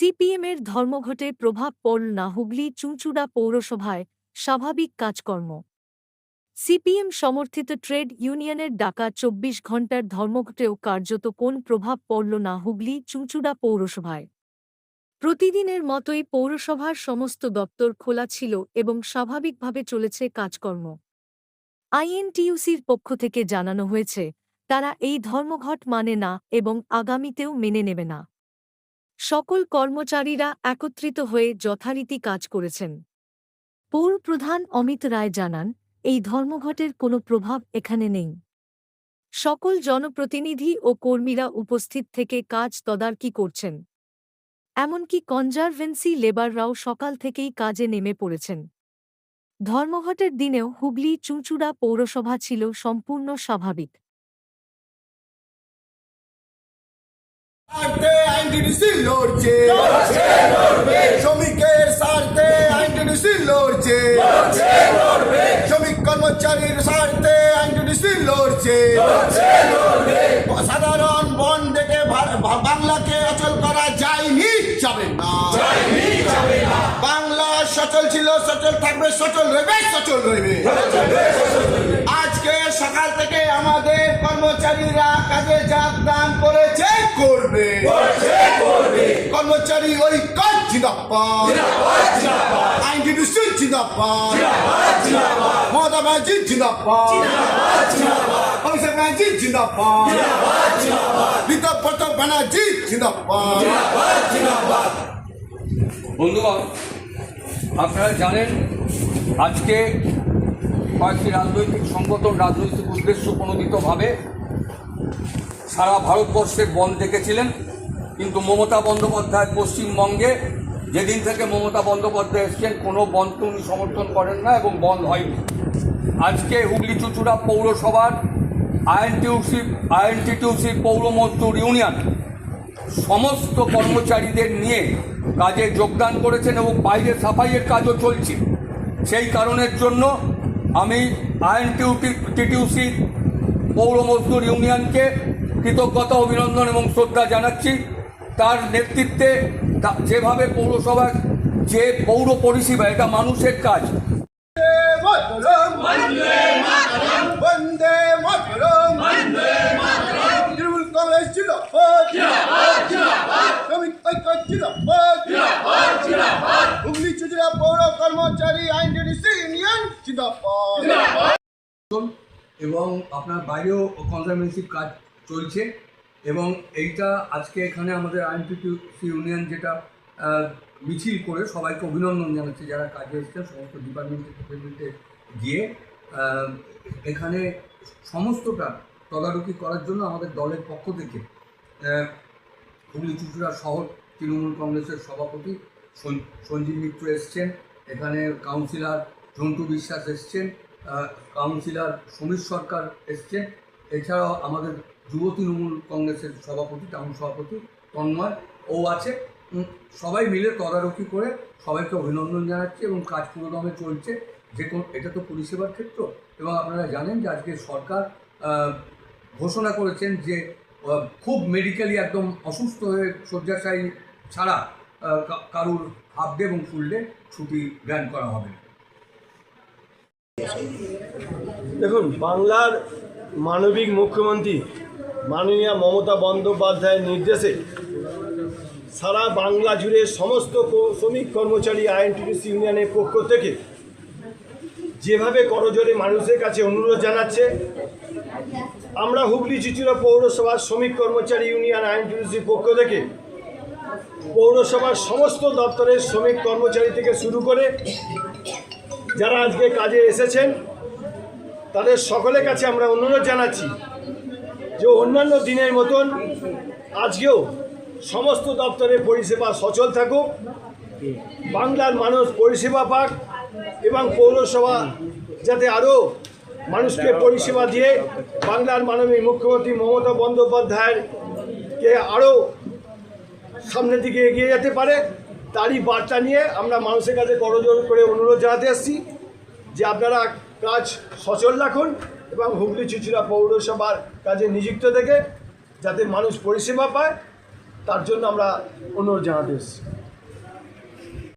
সিপিএমের ধর্মঘটে প্রভাব পড়ল না হুগলি চুঁচুড়া পৌরসভায় স্বাভাবিক কাজকর্ম। সিপিএম সমর্থিত ট্রেড ইউনিয়নের ডাকা চব্বিশ ঘণ্টার ধর্মঘটেও কার্যত কোন প্রভাব পড়ল না হুগলি চুঁচুড়া পৌরসভায়। প্রতিদিনের মতোই পৌরসভার সমস্ত দপ্তর খোলা ছিল এবং স্বাভাবিকভাবে চলেছে কাজকর্ম। আইএনটিইউসির পক্ষ থেকে জানানো হয়েছে, তারা এই ধর্মঘট মানে না এবং আগামীতেও মেনে নেবে না। সকল কর্মচারীরা একত্রিত হয়ে যথারীতি কাজ করেছেন। পৌর প্রধান অমিত রায় জানান, এই ধর্মঘটের কোনো প্রভাব এখানে নেই। সকল জনপ্রতিনিধি ও কর্মীরা উপস্থিত থেকে কাজ তদারকি করছেন। এমনকি কনজারভেন্সি লেবাররাও সকাল থেকেই কাজে নেমে পড়েছেন। ধর্মঘটের দিনেও হুগলি চুঁচুড়া পৌরসভা ছিল সম্পূর্ণ স্বাভাবিক। লড়ছে। শ্রমিকের স্বার্থে আইনটিডিসি লড়ছে। শ্রমিক কর্মচারীর স্বার্থে আইনটিডিসি লড়ছে। সাধারণ বন ভা- বাংলাকে অচল করা যায়নি যাবে না। বাংলা সচল ছিল সচল থাকবে সচল রইবে সচল রইবে। আজকে সকাল থেকে আমাদের কর্মচারীরা কাজে করেছে করবে। কর্মচারী ঐক্য জিন্দাবাদ। আইনজীবী জিন্দাবাদ। মমতা ব্যানার্জি জিন্দাবাদ। অভিষেক ব্যানার্জি জিন্দাবাদ। বিদ্যাপত ব্যানার্জি জিন্দাবাদ। বন্ধুগণ আপনারা জানেন আজকে কয়েকটি রাজনৈতিক সংগঠন রাজনৈতিক উদ্দেশ্য প্রণোদিতভাবে সারা ভারতবর্ষের বন্ধ ডেকেছিলেন। কিন্তু মমতা বন্দ্যোপাধ্যায় পশ্চিমবঙ্গে যেদিন থেকে মমতা বন্দ্যোপাধ্যায় এসছেন, কোনো বন্ধকে উনি সমর্থন করেন না এবং বন্ধ হয়নি। আজকে হুগলি চুচুড়া পৌরসভার আইএনটিউসি আইএনটিটিউসি পৌর মজদুর ইউনিয়ন সমস্ত কর্মচারীদের নিয়ে কাজে যোগদান করেছেন এবং বাইরে সাফাইয়ের কাজও চলছে। সেই কারণের জন্য আমি আইন টিটিউসি পৌর মজদুর ইউনিয়নকে কৃতজ্ঞতা অভিনন্দন এবং শ্রদ্ধা জানাচ্ছি। তার নেতৃত্বে তা- যেভাবে পৌরসভার যে পৌর পরিষেবা এটা মানুষের কাজ। হুগলি পৌর কর্মচারী ইউনিয়ন এবং আপনার বাইরেও কনজারভেন্সি কাজ চলছে এবং এইটা আজকে এখানে আমাদের আইনটিটিউসি ইউনিয়ন যেটা মিছিল করে সবাইকে অভিনন্দন জানাচ্ছে যারা কাজে এসেছেন, সমস্ত ডিপার্টমেন্টে ডিপার্টমেন্টে গিয়ে এখানে সমস্তটা তদারকি করার জন্য আমাদের দলের পক্ষ থেকে হুগলি চুচুড়া শহর তৃণমূল কংগ্রেসের সভাপতি সঞ্জীব মিত্র এসছেন, এখানে কাউন্সিলর ঝন্টু বিশ্বাস এসছেন কাউন্সিলর সমীর সরকার এসছেন, এছাড়াও আমাদের যুব তৃণমূল কংগ্রেসের সভাপতি, টাউন সভাপতি তন্ময়। ও আছে। সবাই মিলে তদারকি করে সবাইকে অভিনন্দন জানাচ্ছি এবং কাজ পুরোদমে চলছে। যে কোন, এটা তো পরিষেবার ক্ষেত্র। এবং আপনারা জানেন যে আজকে সরকার ঘোষণা করেছেন যে খুব মেডিকেলি একদম অসুস্থ হয়ে শয্যাশায়ী ছাড়া কারুর হাফ ডে এবং ফুল ডে ছুটি গ্র্যান্ড করা হবে দেখুন, বাংলার মানবিক মুখ্যমন্ত্রী মাননীয় মমতা বন্দ্যোপাধ্যায়ের নির্দেশে সারা বাংলা জুড়ে সমস্ত শ্রমিক কর্মচারী আইএনটিডিসি ইউনিয়নের পক্ষ থেকে যেভাবে করজোরে মানুষের কাছে অনুরোধ জানাচ্ছে, আমরা হুগলি চিচুড়া পৌরসভার শ্রমিক কর্মচারী ইউনিয়ন আইএনটিডিসির পক্ষ থেকে পৌরসভার সমস্ত দপ্তরের শ্রমিক কর্মচারী থেকে শুরু করে যারা আজকে কাজে এসেছেন, তাদের সকলের কাছে আমরা অনুরোধ জানাচ্ছি যে অন্যান্য দিনের মতন আজকেও সমস্ত দপ্তরের পরিষেবা সচল থাকুক। বাংলার মানুষ পরিষেবা পাক এবং পৌরসভা যাতে আরও মানুষকে পরিষেবা দিয়ে বাংলার মাননীয় মুখ্যমন্ত্রী মমতা বন্দ্যোপাধ্যায়ের কে আরও সামনের দিকে এগিয়ে যেতে পারে, তারই বার্তা নিয়ে আমরা মানুষের কাছে করজোর করে অনুরোধ জানাতে আসছি যে আপনারা কাজ সচল রাখুন। এবং হুগলি চুচুড়া পৌরসভার কাজে নিযুক্ত থেকে যাতে মানুষ পরিষেবা পায়, তার জন্য আমরা অনুরোধ জানাতে এসেছি।